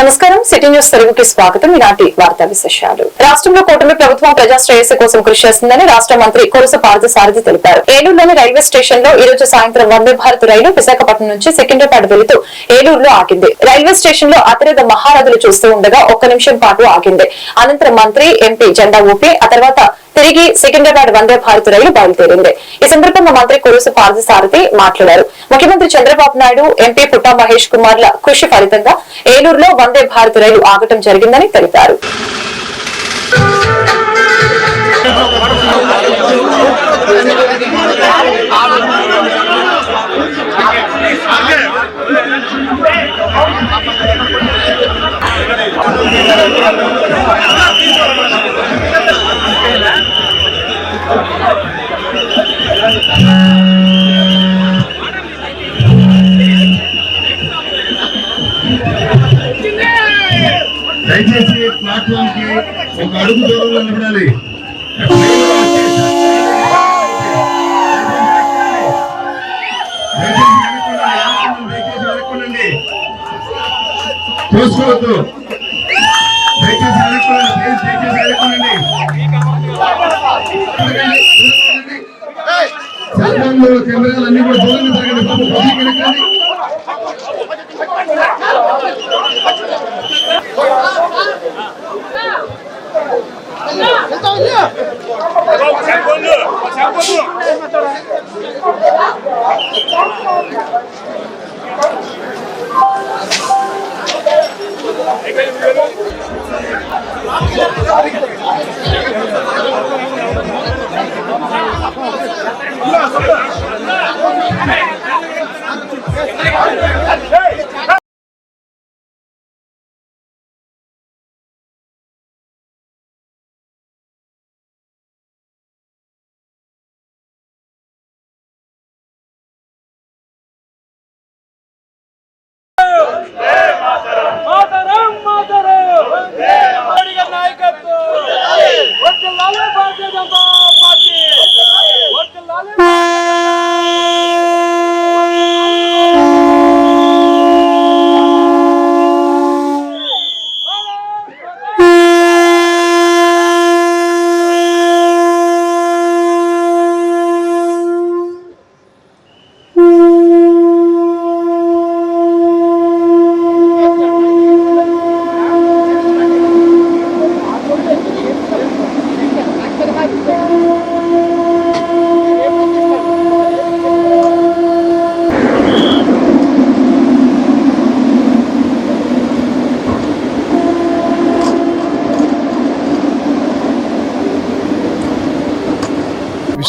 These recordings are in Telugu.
నమస్కారం. సిటీ న్యూస్ తెలుగుకి స్వాగతం. ఈనాటి వార్తా విశేషాలు. రాష్ట్రంలో కూటమి ప్రభుత్వం ప్రజా శ్రేయస్సు కోసం కృషి చేస్తుందని రాష్ట్ర మంత్రి కొరస పార్థసారథి తెలిపారు. ఏలూరులోని రైల్వే స్టేషన్లో ఈ రోజు సాయంత్రం వందే భారత్ రైలు విశాఖపట్నం నుంచి సికింద్రాబాద్ వెళుతూ ఏలూరులో ఆగింది. రైల్వే స్టేషన్లో అతిరథ మహారథులు చూస్తూ ఉండగా ఒక్క నిమిషం పాటు ఆగింది. అనంతరం మంత్రి ఎంపీ జెండా ఊపి ఆ తర్వాత తిరిగి సికింద్రాబాద్ వందే భారత్ రైలు బయలుదేరింది. ఈ సందర్భంగా మంత్రి కురుసు పార్థసారథి మాట్లాడారు. ముఖ్యమంత్రి చంద్రబాబు నాయుడు ఎంపీ పుట్టా మహేష్ కుమార్ల కృషి ఫలితంగా ఏలూరులో వందే భారత్ రైలు ఆగటం జరిగిందని తెలిపారు. がで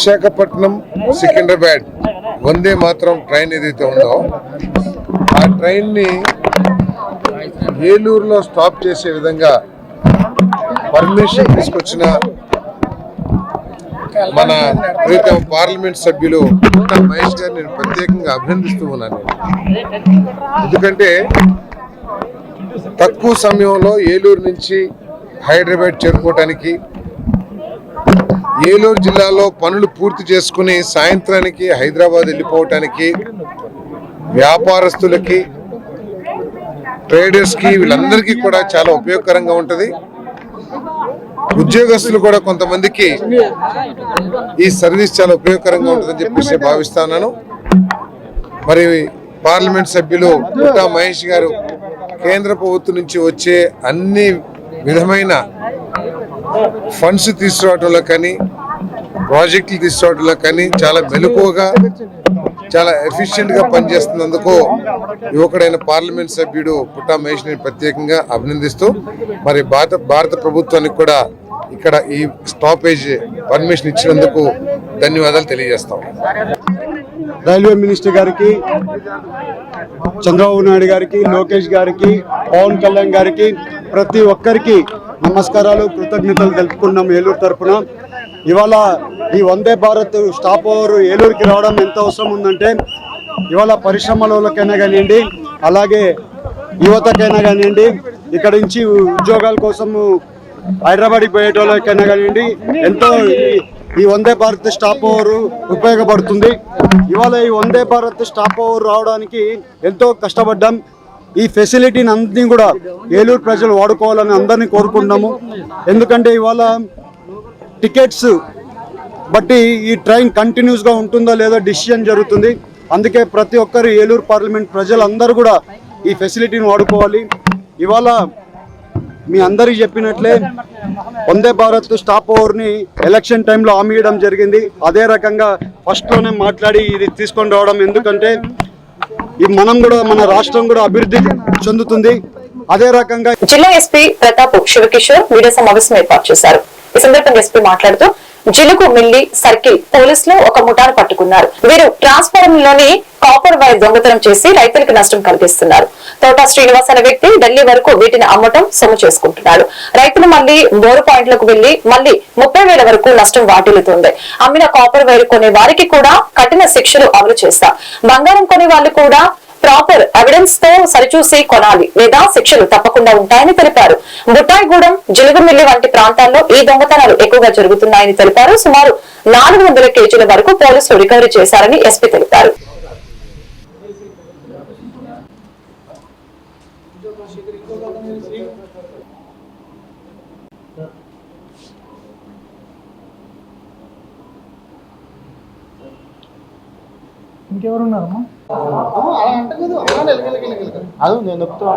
విశాఖపట్నం సికింద్రాబాద్ వందే మాత్రం ట్రైన్ ఏదైతే ఉందో ఆ ట్రైన్ని ఏలూరులో స్టాప్ చేసే విధంగా పర్మిషన్ తీసుకొచ్చిన మన ప్రీతం పార్లమెంట్ సభ్యులు మహేష్ గారిని నేను ప్రత్యేకంగా అభినందిస్తూ ఉన్నాను. ఎందుకంటే తక్కువ సమయంలో ఏలూరు నుంచి హైదరాబాద్ చేరుకోవటానికి ఏలూరు జిల్లాలో పనులు పూర్తి చేసుకుని సాయంత్రానికి హైదరాబాద్ వెళ్ళిపోవటానికి వ్యాపారస్తులకి ట్రేడర్స్కి వీళ్ళందరికీ కూడా చాలా ఉపయోగకరంగా ఉంటుంది. ఉద్యోగస్తులు కూడా కొంతమందికి ఈ సర్వీస్ చాలా ఉపయోగకరంగా ఉంటుందని చెప్పేసి భావిస్తున్నాను. మరి పార్లమెంట్ సభ్యులు పుట్టా మహేష్ గారు కేంద్ర ప్రభుత్వం నుంచి వచ్చే అన్ని విధమైన ఫండ్స్ తీసుకురావడంలో కానీ ప్రాజెక్టులు తీసుకోవడంలో కానీ చాలా మెలకువగా చాలా ఎఫిషియెంట్గా పనిచేస్తున్నందుకు యువకుడైన పార్లమెంట్ సభ్యుడు పుట్టా మహేష్ని ప్రత్యేకంగా అభినందిస్తూ మరి భారత భారత ప్రభుత్వానికి కూడా ఇక్కడ ఈ స్టాపేజ్ పర్మిషన్ ఇచ్చినందుకు ధన్యవాదాలు తెలియజేస్తాం. రైల్వే మినిస్టర్ గారికి చంద్రబాబు నాయుడు గారికి లోకేష్ గారికి పవన్ కళ్యాణ్ గారికి ప్రతి ఒక్కరికి నమస్కారాలు కృతజ్ఞతలు తెలుపుకున్నాం ఏలూరు తరఫున ఇవాళ ఈ వందే భారత్ స్టాప్ ఓవర్ ఏలూరుకి రావడం ఎంత అవసరం ఉందంటే ఇవాళ పరిశ్రమలకైనా కానివ్వండి అలాగే యువతకైనా కానివ్వండి ఇక్కడ నుంచి ఉద్యోగాల కోసము హైదరాబాద్కి పోయేటోళ్ళకైనా కానివ్వండి ఎంతో ఈ- ఈ వందే భారత్ స్టాప్ ఓవర్ ఉపయోగపడుతుంది. ఇవాళ ఈ వందే భారత్ స్టాప్ ఓవర్ రావడానికి ఎంతో కష్టపడ్డాం. ఈ ఫెసిలిటీని అన్ని కూడా ఏలూరు ప్రజలు వాడుకోవాలని అందరినీ కోరుకుంటున్నాము. ఎందుకంటే ఇవాళ టికెట్స్ బట్టి ఈ ట్రైన్ కంటిన్యూస్గా ఉంటుందో లేదో డిసిషన్ జరుగుతుంది. అందుకే ప్రతి ఒక్కరు ఏలూరు పార్లమెంట్ ప్రజలందరూ కూడా ఈ ఫెసిలిటీని వాడుకోవాలి. ఇవాళ మీ అందరికీ చెప్పినట్లే వందే భారత్ స్టాప్ ఓవర్ని ఎలక్షన్ టైంలో హామీ ఇవ్వడం జరిగింది. అదే రకంగా ఫస్ట్లోనే మాట్లాడి ఇది తీసుకొని రావడం ఎందుకంటే ఈ మనం కూడా మన రాష్ట్రం కూడా అభివృద్ధి చెందుతుంది. అదే రకంగా జిల్లా ఎస్పీ ప్రతాప్ శివకిషోర్ మీడియా సమావేశం ఏర్పాటు చేశారు. ఈ సందర్భంగా ఎస్పీ మాట్లాడుతూ జిలుగు మిల్లి సర్కిల్ పోలీసులు ఒక ముఠాను పట్టుకున్నారు. వీరు ట్రాన్స్ఫార్మర్లోని కాపర్ వైర్ దొంగతనం చేసి రైతులకు నష్టం కలిగిస్తున్నారు. తోటా శ్రీనివాస్ అనే వ్యక్తి ఢిల్లీ వరకు వీటిని అమ్మటం సొమ్ము చేసుకుంటున్నాడు. రైతులు మళ్ళీ బోరు పాయింట్లకు వెళ్ళి మళ్ళీ ముప్పై వేల వరకు నష్టం వాటిల్లుతుంది. అమ్మిన కాపర్ వైర్ కొనే వారికి కూడా కఠిన శిక్షలు అమలు చేస్తా బంగారం కొనే వాళ్ళు కూడా ప్రాపర్ ఎవిడెన్స్తో సరిచూసి కొనాలి లేదా శిక్షలు తప్పకుండా ఉంటాయని తెలిపారు. బుట్టాయిగూడెం జిలుగుమిల్లి వంటి ప్రాంతాల్లో ఈ దొంగతనాలు ఎక్కువగా జరుగుతున్నాయని తెలిపారు. సుమారు నాలుగు వందల కేజీల వరకు పోలీసులు రికవరీ చేశారని ఎస్పీ తెలిపారు. ఇంకెవరున్నారమ్మా? అది నేను నొక్కుతా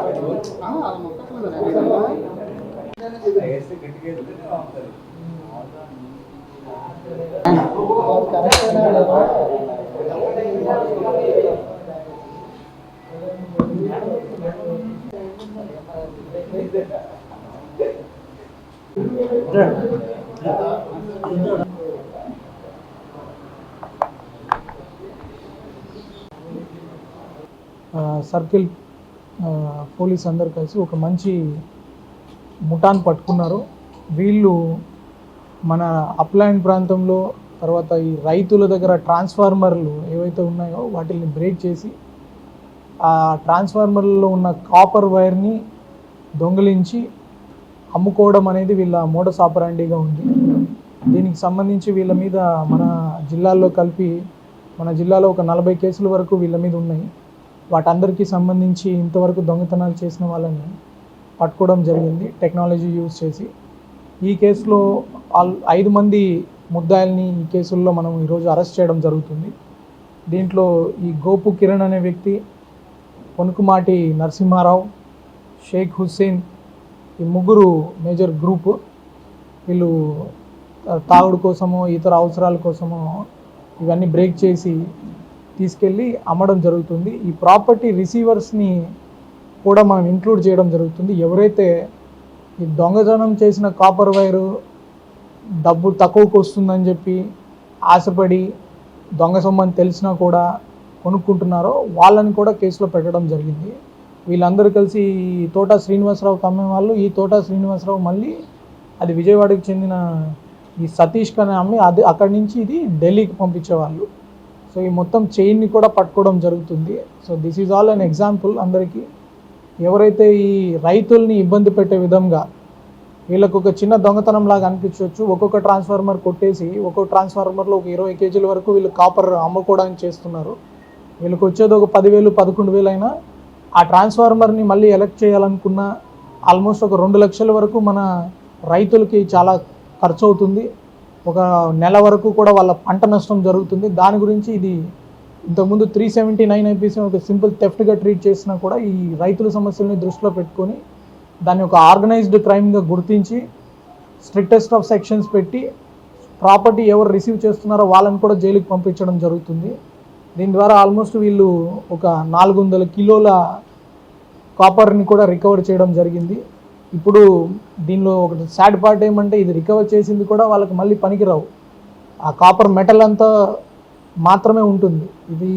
ఆ, సర్కిల్ పోలీస్ అందరు కలిసి ఒక మంచి ముఠాన్ పట్టుకున్నారు. వీళ్ళు మన అప్లైన్ ప్రాంతంలో తర్వాత ఈ రైతుల దగ్గర ట్రాన్స్ఫార్మర్లు ఏవైతే ఉన్నాయో వాటిని బ్రేక్ చేసి ఆ ట్రాన్స్ఫార్మర్లో ఉన్న కాపర్ వైర్ని దొంగిలించి అమ్ముకోవడం అనేది వీళ్ళ మోడస్ ఆపరాండిగా ఉంది. దీనికి సంబంధించి వీళ్ళ మీద మన జిల్లాల్లో కలిపి మన జిల్లాలో ఒక నలభై కేసుల వరకు వీళ్ళ మీద ఉన్నాయి. వాటందరికీ సంబంధించి ఇంతవరకు దొంగతనాలు చేసిన వాళ్ళని పట్టుకోవడం జరిగింది టెక్నాలజీ యూజ్ చేసి. ఈ కేసులో ఆల్ ఐదు మంది ముద్దాయిల్ని ఈ కేసుల్లో మనం ఈరోజు అరెస్ట్ చేయడం జరుగుతుంది. దీంట్లో ఈ గోపు కిరణ్ అనే వ్యక్తి కొనుకుమాటి నరసింహారావు షేక్ హుస్సేన్ ఈ ముగ్గురు మేజర్ గ్రూప్ వీళ్ళు తాగుడు కోసమో ఇతర అవసరాల కోసమో ఇవన్నీ బ్రేక్ చేసి తీసుకెళ్ళి అమ్మడం జరుగుతుంది. ఈ ప్రాపర్టీ రిసీవర్స్ని కూడా మనం ఇంక్లూడ్ చేయడం జరుగుతుంది. ఎవరైతే ఈ దొంగతనం చేసిన కాపర్ వైరు డబ్బు తక్కువకు వస్తుందని చెప్పి ఆశపడి దొంగ సొమ్మని తెలిసినా కూడా కొనుక్కుంటున్నారో వాళ్ళని కూడా కేసులో పెట్టడం జరిగింది. వీళ్ళందరూ కలిసి ఈ తోట శ్రీనివాసరావు కమ్మే వాళ్ళు ఈ తోట శ్రీనివాసరావు మళ్ళీ అది విజయవాడకి చెందిన ఈ సతీష్ కనే అమ్మి అది అక్కడి నుంచి ఇది ఢిల్లీకి పంపించేవాళ్ళు. సో ఈ మొత్తం చైన్ని కూడా పట్టుకోవడం జరుగుతుంది. So this is all an example అందరికీ ఎవరైతే ఈ రైతుల్ని ఇబ్బంది పెట్టే విధంగా వీళ్ళకు ఒక చిన్న దొంగతనం లాగా అనిపించవచ్చు. ఒక్కొక్క ట్రాన్స్ఫార్మర్ కొట్టేసి ఒక్కొక్క ట్రాన్స్ఫార్మర్లో ఒక ఇరవై కేజీల వరకు వీళ్ళు కాపర్ అమ్ముకోవడానికి చేస్తున్నారు. వీళ్ళకి వచ్చేది ఒక పదివేలు పదకొండు వేలు అయినా ఆ ట్రాన్స్ఫార్మర్ని మళ్ళీ ఎలక్ట్ చేయాలనుకున్న ఆల్మోస్ట్ ఒక రెండు లక్షల వరకు మన రైతులకి చాలా ఖర్చు అవుతుంది. ఒక నెల వరకు కూడా వాళ్ళ పంట నష్టం జరుగుతుంది. దాని గురించి ఇది ఇంతకుముందు త్రీ సెవెంటీ నైన్ ఐపీసీ ఒక సింపుల్ థెఫ్ట్గా ట్రీట్ చేసినా కూడా ఈ రైతుల సమస్యల్ని దృష్టిలో పెట్టుకొని దాన్ని ఒక ఆర్గనైజ్డ్ క్రైమ్గా గుర్తించి స్ట్రిక్టెస్ట్ ఆఫ్ సెక్షన్స్ పెట్టి ప్రాపర్టీ ఎవరు రిసీవ్ చేస్తున్నారో వాళ్ళని కూడా జైలుకి పంపించడం జరుగుతుంది. దీని ద్వారా ఆల్మోస్ట్ వీళ్ళు ఒక నాలుగు వందల కిలోల కాపర్ని కూడా రికవర్ చేయడం జరిగింది. ఇప్పుడు దీనిలో ఒకటి సాడ్ పార్ట్ ఏమంటే ఇది రికవర్ చేసింది కూడా వాళ్ళకి మళ్ళీ పనికిరావు. ఆ కాపర్ మెటల్ అంతా మాత్రమే ఉంటుంది. ఇది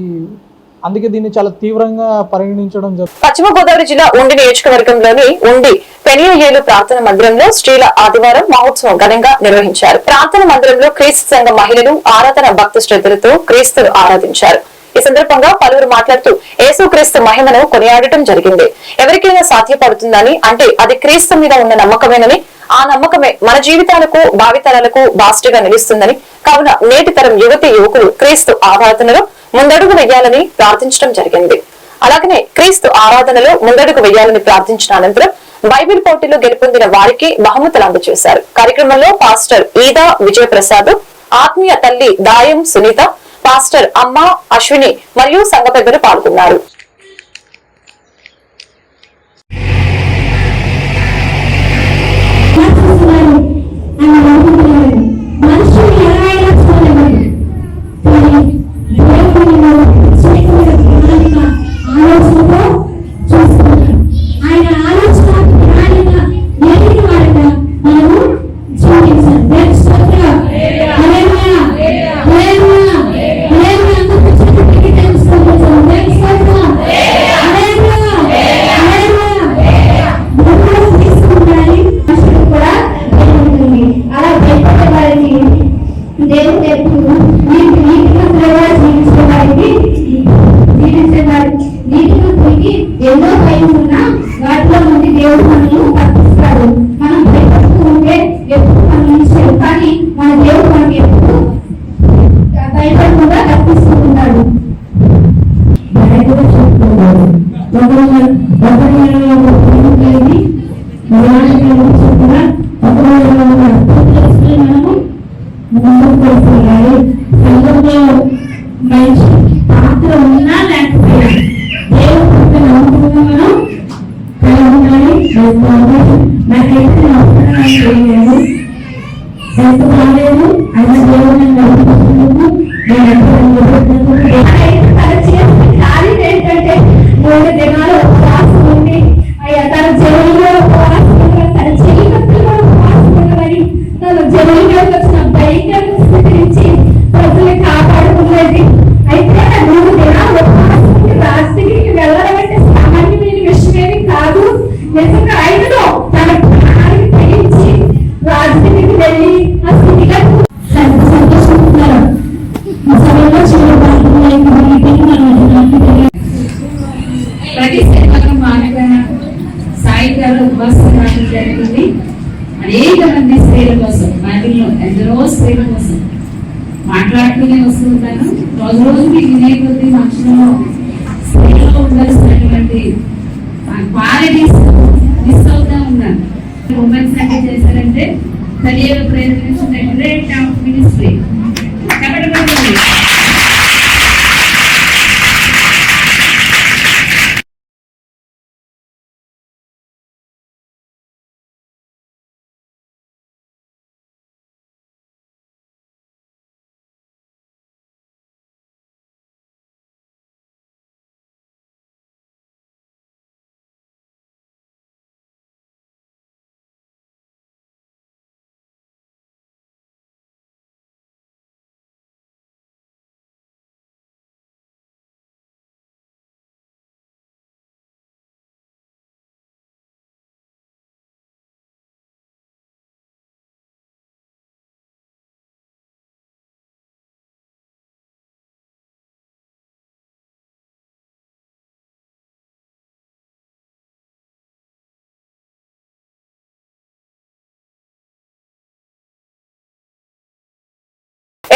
అందుకే దీన్ని చాలా తీవ్రంగా పరిగణించడం జరుగుతుంది పశ్చిమ గోదావరి జిల్లా ఉండి నియోజకవర్గంలోని ఉండి పెనియేలు ప్రార్థన మందిరంలో స్త్రీల ఆదివారం మహోత్సవం ఘనంగా నిర్వహించారు. ప్రార్థన మందిరంలో క్రీస్తు సంఘ మహిళలు ఆరాధన భక్తి శ్రద్ధలతో క్రీస్తులు ఆరాధించారు. ఈ సందర్భంగా పలువురు మాట్లాడుతూ యేసుక్రీస్తు మహిమను కొనియాడటం జరిగింది. ఎవరికైనా సాధ్యపడుతుందని అంటే అది క్రీస్తు మీద ఉన్న నమ్మకమేనని ఆ నమ్మకమే మన జీవితాలకు భావితరాలకు బాస్టిగా నిలుస్తుందని. కావున నేటి తరం యువతి యువకులు క్రీస్తు ఆరాధనలో ముందడుగు వెయ్యాలని ప్రార్థించడం జరిగింది. అలాగనే క్రీస్తు ఆరాధనలో ముందడుగు వేయాలని ప్రార్థించిన అనంతరం బైబిల్ పోటీలో గెలుపొందిన వారికి బహుమతులు అందజేశారు కార్యక్రమంలో పాస్టర్ ఈదా విజయప్రసాద్ ఆత్మీయ తల్లి దాయం సునీత పాస్టర్ అమ్మ అశ్విని మరియు సంఘ పెద్దలు పాల్గొన్నారు. మనుషులు ఎలా అయినా చూడలేదు దేవుని ఆఫ్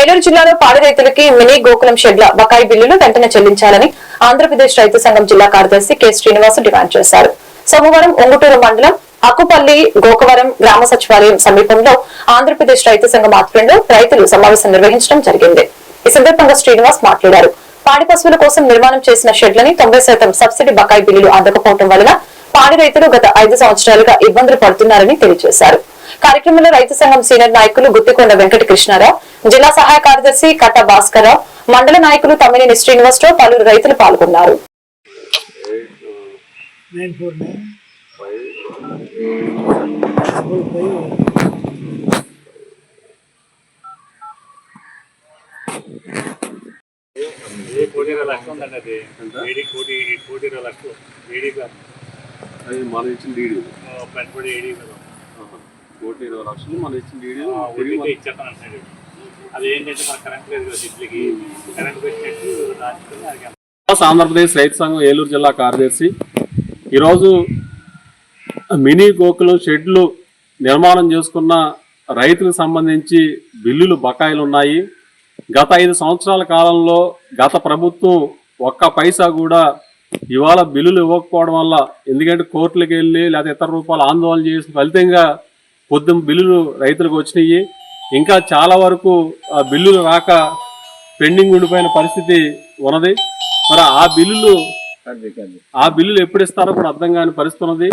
ఏలూరు జిల్లాలో పాడి రైతులకి మినీ గోకులం షెడ్ల బకాయి బిల్లులు వెంటనే చెల్లించాలని ఆంధ్రప్రదేశ్ రైతు సంఘం జిల్లా కార్యదర్శి కె శ్రీనివాస్ డిమాండ్ చేశారు. సోమవారం ఒంగుటూరు మండలం అక్కుపల్లి గోకవరం గ్రామ సచివాలయం సమీపంలో ఆంధ్రప్రదేశ్ రైతు సంఘం ఆధ్వర్యంలో రైతులు సమావేశం నిర్వహించడం జరిగింది. ఈ సందర్భంగా శ్రీనివాస్ మాట్లాడారు. పాడి పశువుల కోసం నిర్మాణం చేసిన షెడ్లని తొంభై శాతం సబ్సిడీ బకాయి బిల్లులు అందకపోవడం వలన పాడి రైతులు గత ఐదు సంవత్సరాలుగా ఇబ్బందులు పడుతున్నారని తెలియజేశారు. కార్యక్రమంలో రైతు సంఘం సీనియర్ నాయకులు గుత్తికొండ వెంకట కృష్ణారావు జిల్లా సహాయ కార్యదర్శి కట్ట భాస్కర్రావు మండల నాయకులు తమ్మినేని శ్రీనివాసరావు పలువురు రైతులు పాల్గొన్నారు. కోటి ఇరవై లక్షలు ఉందండి అది ఏడీ కోటి కోటి ఇరవై లక్షలు ఏడీ అది మనం ఇచ్చిన డీడీ. పెట్టుబడి ఏడీ కదా. కోటి ఇరవై లక్షలు మనం ఇచ్చిన ఇచ్చేస్తాను అది ఏంటంటే మన కరెంట్ పెట్టినట్టు ఆంధ్రప్రదేశ్ రైతు సంఘం ఏలూరు జిల్లా కార్యదర్శి. ఈరోజు మినీ గోకులం షెడ్లు నిర్మాణం చేసుకున్న రైతులకు సంబంధించి బిల్లులు బకాయిలు ఉన్నాయి. గత ఐదు సంవత్సరాల కాలంలో గత ప్రభుత్వం ఒక్క పైసా కూడా ఇవాళ బిల్లులు ఇవ్వకపోవడం వల్ల ఎందుకంటే కోర్టులకు వెళ్ళి లేదా ఇతర రూపాయలు ఆందోళన చేసిన ఫలితంగా పొద్దున బిల్లులు రైతులకు వచ్చినాయి. ఇంకా చాలా వరకు ఆ బిల్లులు రాక పెండింగ్ ఉండిపోయిన పరిస్థితి ఉన్నది. మరి ఆ బిల్లులు ఆ బిల్లులు ఎప్పుడు ఇస్తారో కూడా అర్థం కాని పరిస్థితి ఉన్నది.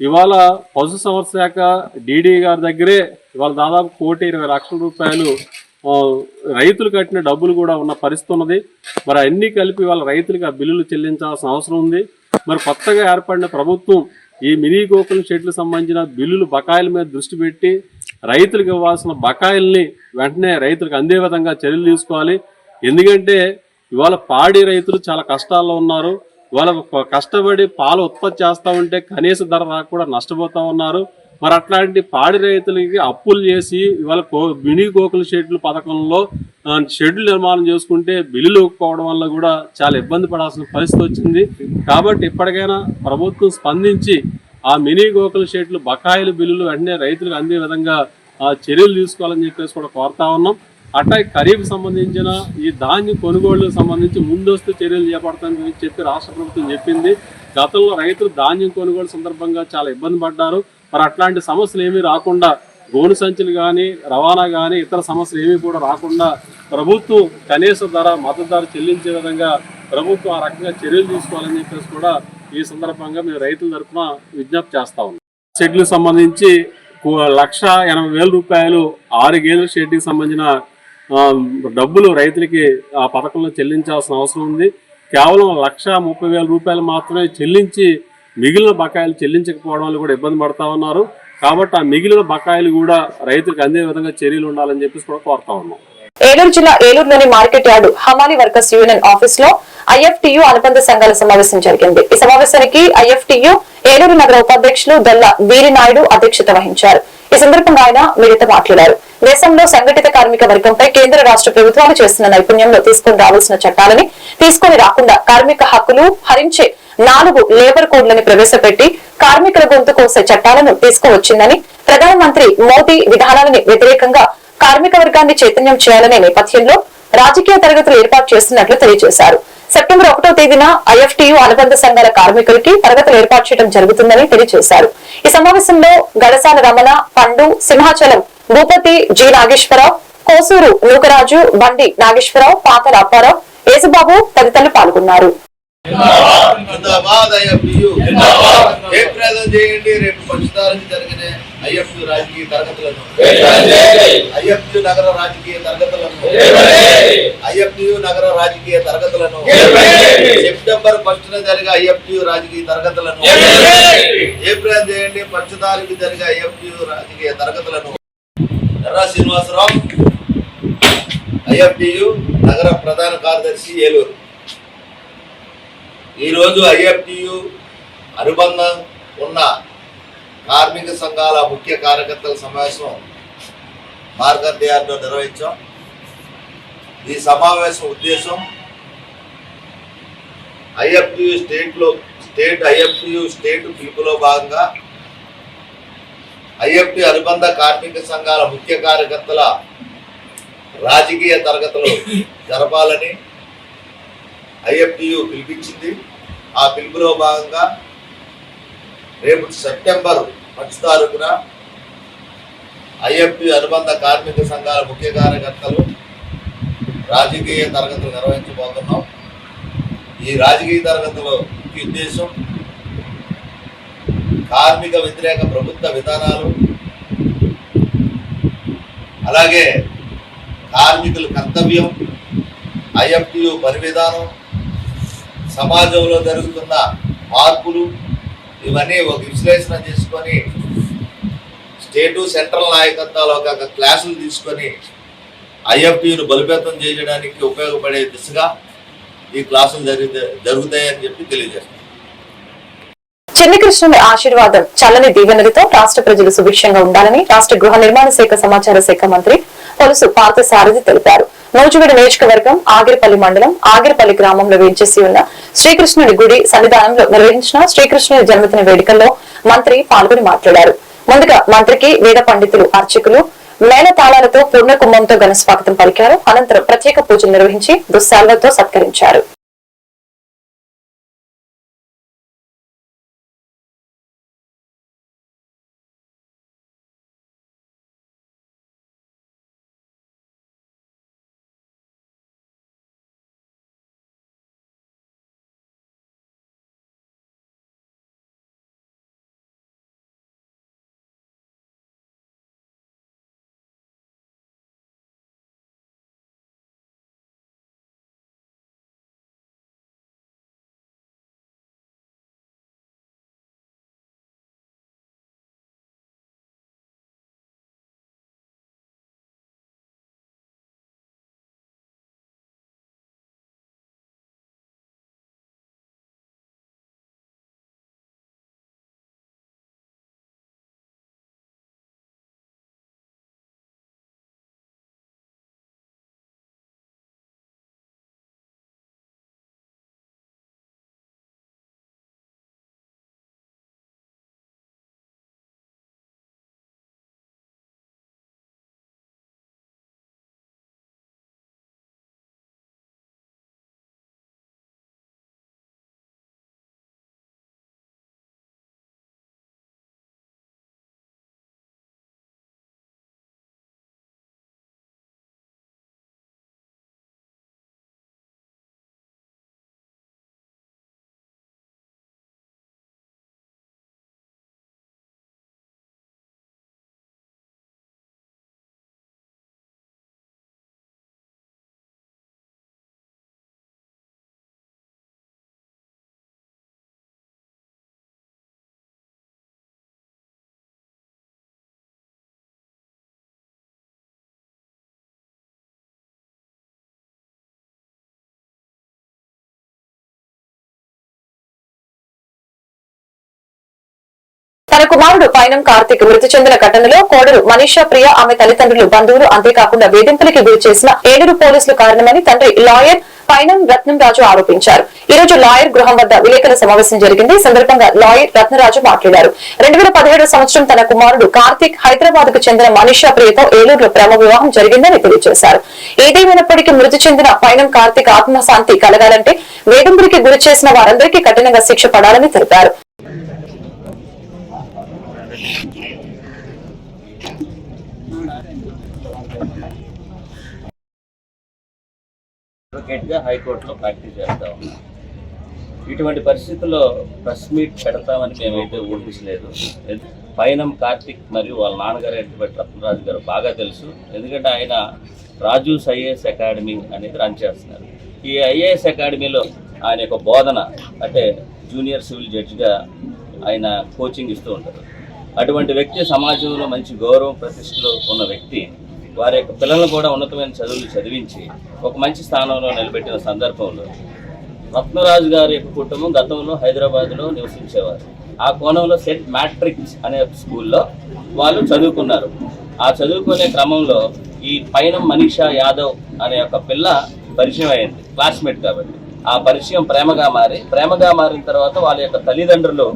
ఇవాళ పశు సంవత్సర శాఖ డీడీ గారి దగ్గరే ఇవాళ దాదాపు కోటి ఇరవై లక్షల రూపాయలు రైతులు కట్టిన డబ్బులు కూడా ఉన్న పరిస్థితి ఉన్నది. మరి అన్నీ కలిపి ఇవాళ రైతులకు ఆ బిల్లులు చెల్లించాల్సిన అవసరం ఉంది. మరి కొత్తగా ఏర్పడిన ప్రభుత్వం ఈ మినీ గోకుల చెట్లు సంబంధించిన బిల్లులు బకాయిల మీద దృష్టి పెట్టి రైతులకు ఇవ్వాల్సిన బకాయిల్ని వెంటనే రైతులకు అందే విధంగా చర్యలు తీసుకోవాలి. ఎందుకంటే ఇవాళ పాడి రైతులు చాలా కష్టాల్లో ఉన్నారు. ఇవాళ కష్టపడి పాలు ఉత్పత్తి చేస్తూ ఉంటే కనీస ధర రాక కూడా ఉన్నారు. మరి అట్లాంటి పాడి రైతులకి అప్పులు చేసి ఇవాళ కో మినీ గోకుల షెడ్లు పథకంలో ఆ, షెడ్లు నిర్మాణం చేసుకుంటే బిల్లులు ఒప్పుకోవడం వల్ల కూడా చాలా ఇబ్బంది పడాల్సిన పరిస్థితి వచ్చింది. కాబట్టి ఇప్పటికైనా ప్రభుత్వం స్పందించి ఆ మినీ గోకుల షెడ్లు బకాయిలు బిల్లులు వెంటనే రైతులకు అందే విధంగా ఆ, చర్యలు తీసుకోవాలని చెప్పేసి కూడా కోరుతా ఉన్నాం. అట్లా ఖరీఫ్ సంబంధించిన ఈ ధాన్యం కొనుగోళ్ళకు సంబంధించి ముందస్తు చర్యలు చేపడతామని చెప్పి రాష్ట్ర ప్రభుత్వం చెప్పింది. గతంలో రైతులు ధాన్యం కొనుగోలు సందర్భంగా చాలా ఇబ్బంది పడ్డారు. మరి అట్లాంటి సమస్యలు ఏమీ రాకుండా గోను సంచులు కానీ రవాణా కానీ ఇతర సమస్యలు ఏమీ కూడా రాకుండా ప్రభుత్వం కనీస ధర మద్దతు ధర చెల్లించే విధంగా ప్రభుత్వం ఆ రకంగా చర్యలు తీసుకోవాలని చెప్పేసి కూడా ఈ సందర్భంగా మేము రైతుల తరఫున విజ్ఞప్తి చేస్తా ఉన్నాం. షెడ్లకు సంబంధించి లక్ష ఎనభై వేల రూపాయలు ఆరు గేదెల షెడ్కి సంబంధించిన డబ్బులు రైతులకి ఆ పథకంలో చెల్లించాల్సిన అవసరం ఉంది. కేవలం లక్ష ముప్పై వేల రూపాయలు మాత్రమే చెల్లించి మిగిలిన బకాయిలు చెల్లించకపోవడం వల్ల కూడా ఇబ్బంది పడతా ఉన్నారు. కాబట్టి ఆ మిగిలిన బకాయిలు కూడా రైతులకు అందే విధంగా చర్యలు ఉండాలని చెప్పేసి కూడా కోరుతా ఉన్నాం. ఏలూరు జిల్లా ఏలూరులోని మార్కెట్ యార్డు హమాలి వర్కర్స్ యూనియన్ ఆఫీస్లో ఐఎఫ్టియు అనుబంధ సంఘాల సమావేశం జరిగింది. ఈ సమావేశానికి ఐఎఫ్టియు ఏలూరు నగర ఉపాధ్యక్షులు దొల్ల వీరినాయుడు అధ్యక్షత వహించారు. ఈ సందర్భంగా ఆయన మీడియాతో మాట్లాడారు. దేశంలో సంఘటిత కార్మిక వర్గంపై కేంద్ర రాష్ట్ర ప్రభుత్వాలు చేస్తున్న నైపుణ్యంలో తీసుకుని రావాల్సిన చట్టాలని తీసుకొని రాకుండా కార్మిక హక్కులు హరించే నాలుగు లేబర్ కోడ్లను ప్రవేశపెట్టి కార్మికుల గొంతు కోసే చట్టాలను తీసుకువచ్చిందని ప్రధానమంత్రి మోదీ విధానాలని వ్యతిరేకంగా కార్మిక వర్గాన్ని చైతన్యం చేయాలనే నేపథ్యంలో రాజకీయ తరగతులు ఏర్పాటు చేస్తున్నట్లు తెలియజేశారు. సెప్టెంబర్ ఒకటో తేదీన ఐఎఫ్టియు అనుబంధ సంఘాల కార్మికులకి తరగతులు ఏర్పాటు చేయడం జరుగుతుందని తెలియజేశారు. ఈ సమావేశంలో గడసాల రమణ పండు సింహాచలం భూపతి జి. నాగేశ్వరరావు కోసూరు నూకరాజు బండి నాగేశ్వరరావు పాత అప్పారావు యేసుబాబు తదితరులు పాల్గొన్నారు. చేయండి? రేపు జరిగిన రాజకీయ తరగతులను. నగర రాజకీయ తరగతులను. నగర రాజకీయ తరగతులను. సెప్టెంబర్ ఫస్ట్ జరిగే ఐఎఫ్టియు రాజకీయ తరగతులను. జయప్రదం చేయండి? పక్షిదారికి జరిగే ఐఎఫ్టియు రాజకీయ తరగతులను. ఎర్రా శ్రీనివాసరావు ఐఎఫ్టియు నగర ప్రధాన కార్యదర్శి ఏలూరు. ఈరోజు ఐఎఫ్టియు అనుబంధం ఉన్న కార్మిక సంఘాల ముఖ్య కార్యకర్తల సమావేశం మార్గర్ నిర్వహించాం. ఈ సమావేశం ఉద్దేశం ఐఎఫ్టియు స్టేట్లో స్టేట్ ఐఎఫ్టియు స్టేట్ పిలుపులో భాగంగా ఐఎఫ్టి అనుబంధ కార్మిక సంఘాల ముఖ్య కార్యకర్తల రాజకీయ తరగతులు జరపాలని ఐఎఫ్టియు పిలిపించింది. ఆ పిలుపులో భాగంగా రేపు సెప్టెంబర్ పది తారీఖున ఐఎఫ్టి అనుబంధ కార్మిక సంఘాల ముఖ్య కార్యకర్తలు రాజకీయ తరగతులు నిర్వహించబోతున్నాం. ఈ రాజకీయ తరగతుల ముఖ్య ఉద్దేశం కార్మిక వ్యతిరేక ప్రభుత్వ విధానాలు అలాగే కార్మికుల కర్తవ్యం ఐఎఫ్టియు పరివిధానం సమాజంలో జరుగుతున్న మార్పులు ఇవన్నీ ఒక విశ్లేషణ చేసుకొని స్టేటు సెంట్రల్ నాయకత్వాలు ఒక క్లాసులు తీసుకొని ఐఎఫ్టీను బలోపేతం చేయడానికి ఉపయోగపడే దిశగా ఈ క్లాసులు జరిగి జరుగుతాయని చెప్పి తెలియజేస్తాను చెన్ని కృష్ణుని ఆశీర్వాదం చల్లని దీవెనలతో రాష్ట్ర ప్రజలు సుభిక్షంగా ఉండాలని రాష్ట్ర గృహ నిర్మాణ శాఖ సమాచార శాఖ మంత్రి పొలుసు పార్థ సారథి తెలిపారు. నూజివీడు నియోజకవర్గం ఆగిరిపల్లి మండలం ఆగిరిపల్లి గ్రామంలో వేంచేసి ఉన్న శ్రీకృష్ణుడి గుడి సన్నిధానంలో నిర్వహించిన శ్రీకృష్ణుడి జన్మదిన వేడుకల్లో మంత్రి పాల్గొని మాట్లాడారు. ముందుగా మంత్రికి వేద పండితులు అర్చకులు మేళతాళాలతో పూర్ణ కుంభంతో ఘన స్వాగతం పలికారు. అనంతరం ప్రత్యేక పూజలు నిర్వహించి దుస్సాలతో సత్కరించారు. కుమారుడు పైనం కార్తిక్ మృతి చెందిన ఘటనలో కోడలు మనీషా ప్రియ ఆమె తల్లిదండ్రులు బంధువులు అంతేకాకుండా వేధింపులకి గురి చేసిన ఏడుగురు పోలీసులు కారణమని తండ్రి లాయర్ పైనం రత్నం రాజు ఆరోపించారు. ఈ రోజు లాయర్ గృహం వద్ద విలేకరుల సమావేశం జరిగింది. సందర్భంగా లాయర్ రత్నరాజు మాట్లాడారు. రెండు వేల పదిహేడు సంవత్సరం తన కుమారుడు కార్తిక్ హైదరాబాద్కు చెందిన మనీషా ప్రియతో ఏలూరులో ప్రేమ వివాహం జరిగిందని తెలియజేశారు. ఏదేమైనప్పటికీ మృతి చెందిన పైనం కార్తిక్ ఆత్మశాంతి కలగాలంటే వేధింపులకి గురి చేసిన వారందరికీ కఠినంగా శిక్ష పడాలని తెలిపారు. అడ్వకేట్గా హైకోర్టులో ప్రాక్టీస్ చేస్తా. ఉన్నాం ఇటువంటి పరిస్థితుల్లో ప్రెస్ మీట్ పెడతామని మేమైతే ఊహించలేదు. పైనం కార్తిక్ మరియు వాళ్ళ నాన్నగారు ఎటువంటి రత్నరాజు గారు బాగా తెలుసు. ఎందుకంటే ఆయన రాజూస్ ఐఏఎస్ అకాడమీ అనేది రన్ చేస్తున్నారు. ఈ ఐఏఎస్ అకాడమీలో ఆయన యొక్క బోధన అంటే జూనియర్ సివిల్ జడ్జిగా ఆయన కోచింగ్ ఇస్తూ ఉంటారు. అటువంటి వ్యక్తి సమాజంలో మంచి గౌరవం ప్రతిష్టలు ఉన్న వ్యక్తి వారి యొక్క పిల్లలను కూడా ఉన్నతమైన చదువులు చదివించి ఒక మంచి స్థానంలో నిలబెట్టిన సందర్భంలో రత్నరాజు గారి యొక్క కుటుంబం గతంలో హైదరాబాద్లో నివసించేవారు. ఆ కోణంలో సెట్ మ్యాట్రిక్స్ అనే స్కూల్లో వాళ్ళు చదువుకున్నారు. ఆ చదువుకునే క్రమంలో ఈ పైన మనీషా యాదవ్ అనే ఒక పిల్ల పరిచయం అయింది క్లాస్మేట్ కాబట్టి. ఆ పరిచయం ప్రేమగా మారి ప్రేమగా మారిన తర్వాత వాళ్ళ యొక్క తల్లిదండ్రులు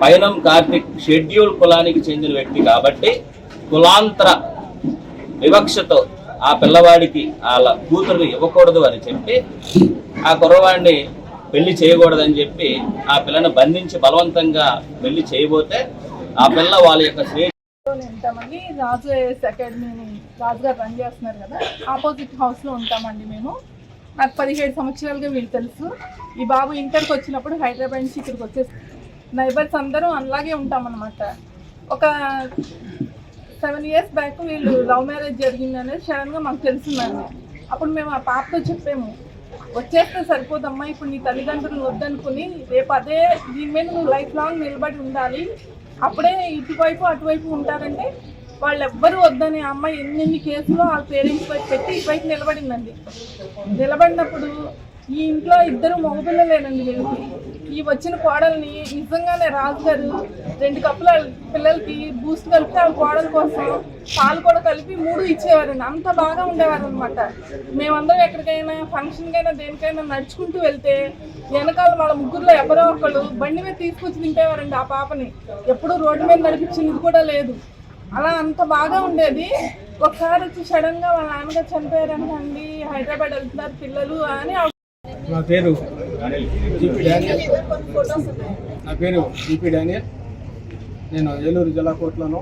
పయనం కార్తిక్ షెడ్యూల్ కులానికి చెందిన వ్యక్తి కాబట్టి కులాంతర వివక్షతో ఆ పిల్లవాడికి వాళ్ళ కూతురుని ఇవ్వకూడదు అని చెప్పి ఆ కుర్రవాడిని పెళ్ళి చేయకూడదని చెప్పి ఆ పిల్లని బంధించి బలవంతంగా పెళ్ళి చేయబోతే ఆ పిల్ల వాళ్ళ యొక్క స్నేహ ఉంటామండి. రాజు ఐఏఎస్ అకాడమీని రాజుగా రన్ చేస్తున్నారు కదా ఆపోజిట్ హౌస్లో ఉంటామండి మేము. నాకు పదిహేడు సంవత్సరాలుగా వీళ్ళు తెలుసు. ఈ బాబు ఇంటర్కి వచ్చినప్పుడు హైదరాబాద్ నుంచి ఇక్కడికి వచ్చేసి నైబర్స్ అందరూ అలాగే ఉంటామన్నమాట. ఒక సెవెన్ ఇయర్స్ బ్యాక్ వీళ్ళు లవ్ మ్యారేజ్ జరిగింది అనేది సడన్గా మాకు తెలిసిందండి. అప్పుడు మేము ఆ పాపతో చెప్పాము వచ్చేస్తే సరిపోదమ్మా ఇప్పుడు నీ తల్లిదండ్రులు వద్దనుకుని రేపు అదే దీని మీద నువ్వు లైఫ్ లాంగ్ నిలబడి ఉండాలి. అప్పుడే ఇటువైపు అటువైపు ఉంటారంటే వాళ్ళు ఎవ్వరు వద్దని ఆ అమ్మాయి ఎన్నెన్ని కేసులు ఆ పేరెంట్స్ వైపు పెట్టి ఇటువైపు నిలబడిందండి. నిలబడినప్పుడు ఈ ఇంట్లో ఇద్దరు మగపిల్లలేనండి వీళ్ళకి. ఈ వచ్చిన కోడల్ని నిజంగానే రాజుగారు రెండు కప్పుల పిల్లలకి బూస్ట్ కలిపి ఆ కోడల కోసం పాలు కూడా కలిపి మూడు ఇచ్చేవారండి. అంత బాగా ఉండేవారు అనమాట మేమందరం ఎక్కడికైనా ఫంక్షన్కైనా దేనికైనా నడుచుకుంటూ వెళ్తే వెనకాల వాళ్ళ ముగ్గురులో ఎవరో ఒకళ్ళు బండి మీద తీసుకొచ్చి తింటేవారండి ఆ పాపని. ఎప్పుడు రోడ్డు మీద నడిపించింది కూడా లేదు. అలా అంత బాగా ఉండేది. ఒకసారి వచ్చి సడన్గా వాళ్ళ నాన్నగారు చనిపోయారని అండి హైదరాబాద్ వెళ్తున్నారు పిల్లలు అని నా పేరు జీపీ డానియల్. నా పేరు జీపీ డానియల్. నేను ఏలూరు జిల్లా కోర్టులోను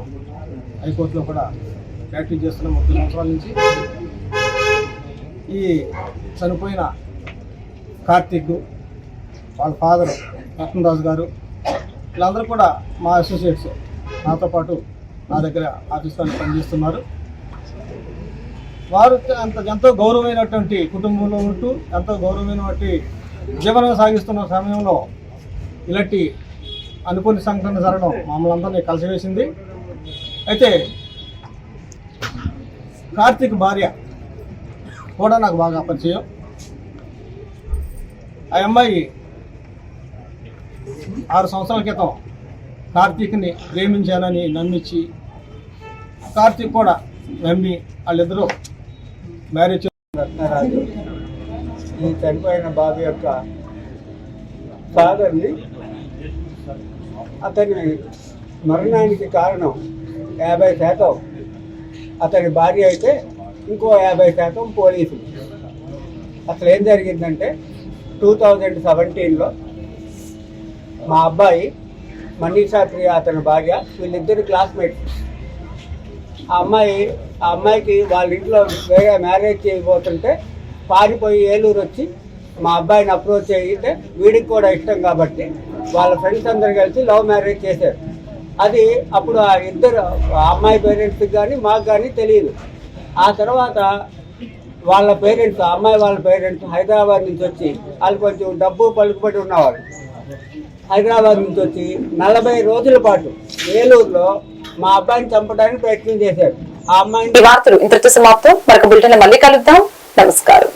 హైకోర్టులో కూడా ప్రాక్టీస్ చేస్తున్న ముప్పై సంవత్సరాల నుంచి. ఈ చనిపోయిన కార్తీక్ వాళ్ళ ఫాదర్ రత్నరాజు గారు వీళ్ళందరూ కూడా మా అసోసియేట్స్ నాతో పాటు నా దగ్గర ఆఫీస్లో పనిచేస్తున్నారు. వారు అంత ఎంతో గౌరవమైనటువంటి కుటుంబంలో ఉంటూ ఎంతో గౌరవమైనటువంటి జీవనం సాగిస్తున్న సమయంలో ఇలాంటి అనుకోని సంఘటన జరగడం మమ్మల్ని అందరినీ కలిసివేసింది. అయితే కార్తీక్ భార్య కూడా నాకు బాగా పరిచయం. ఆ అమ్మాయి ఆరు సంవత్సరాల క్రితం కార్తీక్ని ప్రేమించానని నమ్మించి కార్తీక్ కూడా నమ్మి వాళ్ళిద్దరూ మ్యారేజ్ రత్నరాజు ఈ చనిపోయిన బాబు యొక్క ఫాదర్ని అతని మరణానికి కారణం యాభై శాతం అతని భార్య అయితే ఇంకో యాభై శాతం పోలీసులు. అసలు ఏం జరిగిందంటే టూ థౌజండ్ సెవెంటీన్లో మా అబ్బాయి మనీషా ప్రియ అతని భార్య వీళ్ళిద్దరు క్లాస్మేట్స్ ఆ అమ్మాయి ఆ అమ్మాయికి వాళ్ళ ఇంట్లో వేరే మ్యారేజ్ చేయబోతుంటే పారిపోయి ఏలూరు వచ్చి మా అబ్బాయిని అప్రోచ్ అయితే వీడికి కూడా ఇష్టం కాబట్టి వాళ్ళ ఫ్రెండ్స్ అందరు కలిసి లవ్ మ్యారేజ్ చేశారు. అది అప్పుడు ఆ ఇద్దరు ఆ అమ్మాయి పేరెంట్స్కి కానీ మాకు కానీ తెలియదు. ఆ తర్వాత వాళ్ళ పేరెంట్స్ అమ్మాయి వాళ్ళ పేరెంట్స్ హైదరాబాద్ నుంచి వచ్చి వాళ్ళు కొంచెం డబ్బు పలుకుబడి ఉన్నవారు హైదరాబాద్ నుంచి వచ్చి నలభై రోజుల పాటు ఏలూరులో మా అబ్బాయిని చంపడానికి ప్రయత్నం చేశారు ఆ అమ్మాయిని ఈ వార్తలు ఇంతటితో సమాప్తం. మరొక బులెటిన్ మళ్ళీ కలుద్దాం. నమస్కారం.